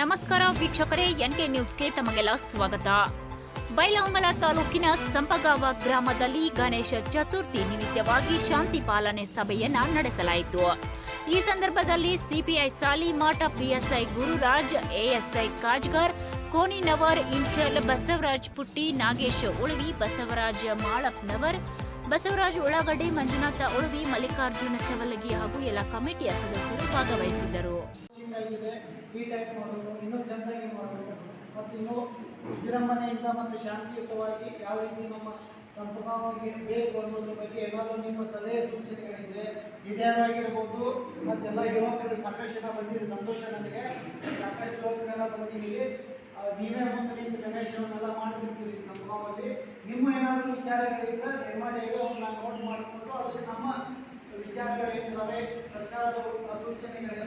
ನಮಸ್ಕಾರ ವೀಕ್ಷಕರೇ, ಎನ್ಕೆ ನ್ಯೂಸ್ಗೆ ತಮಗೆಲ್ಲ ಸ್ವಾಗತ. ಬೈಲಹೊಂಗಲ ತಾಲೂಕಿನ ಸಂಪಗಾವ ಗ್ರಾಮದಲ್ಲಿ ಗಣೇಶ ಚತುರ್ಥಿ ನಿಮಿತ್ತವಾಗಿ ಶಾಂತಿ ಪಾಲನೆ ಸಭೆಯನ್ನ ನಡೆಸಲಾಯಿತು. ಈ ಸಂದರ್ಭದಲ್ಲಿ CPI Salimath PSI Gururaj, ASI Kajgar, Koninavar, Inchal Basavaraj Putti, Nagesh Ulavi, Basavaraj ಮಾಳಪ್ನವರ್, Basavaraj ಉಳ್ಳಾಗಡ್ಡಿ, ಮಂಜುನಾಥ ಉಳವಿ, ಮಲ್ಲಿಕಾರ್ಜುನ ಚವಲಗಿ ಹಾಗೂ ಎಲ್ಲ ಕಮಿಟಿಯ ಸದಸ್ಯರು ಭಾಗವಹಿಸಿದ್ದರು. ಆಗಿದೆ ಈ ಟೈಪ್ ಮಾಡೋದು, ಇನ್ನೂ ಚೆಂದಾಗಿ ಮಾಡಬೇಕು. ಮತ್ತು ಇನ್ನೂ ವಿಜೃಂಭಣೆಯಿಂದ ಮತ್ತು ಶಾಂತಿಯುತವಾಗಿ ಯಾವ ರೀತಿ ನಮ್ಮ ಸಂಪರ್ಕವಾಗಿ ಬೇಕು ಅನ್ನೋದ್ರ ಬಗ್ಗೆ ಏನಾದರೂ ನಿಮ್ಮ ಸಲಹೆ ಸೂಚನೆಗಳಿದ್ರೆ ಹಿರಿಯರಾಗಿರ್ಬೋದು ಮತ್ತೆಲ್ಲ ಯುವಕರು ಸಾಕಷ್ಟು ಜನ ಸಂತೋಷ ನನಗೆ. ಸಾಕಷ್ಟು ಯುವಕರೆಲ್ಲ ಬಂದಿದ್ದೀವಿ ನೀವೇ ಮುಂದೆ ನಿಂತು ಗಣೇಶವನ್ನೆಲ್ಲ ಮಾಡ್ತಿರ್ತೀರಿ ಸಂಪರ್ಕವಾಗಿ ನಿಮ್ಮ ಏನಾದರೂ ವಿಚಾರಗಳಿದ್ರೆ ಹೇಳಿ, ಅವ್ರನ್ನ ನೋಟ್ ಮಾಡಿಕೊಂಡು ಅದಕ್ಕೆ ನಮ್ಮ ವಿಚಾರಗಳೇನಿದ್ದಾವೆ ಸರ್ಕಾರದ ಸೂಚನೆಗಳಿದೆ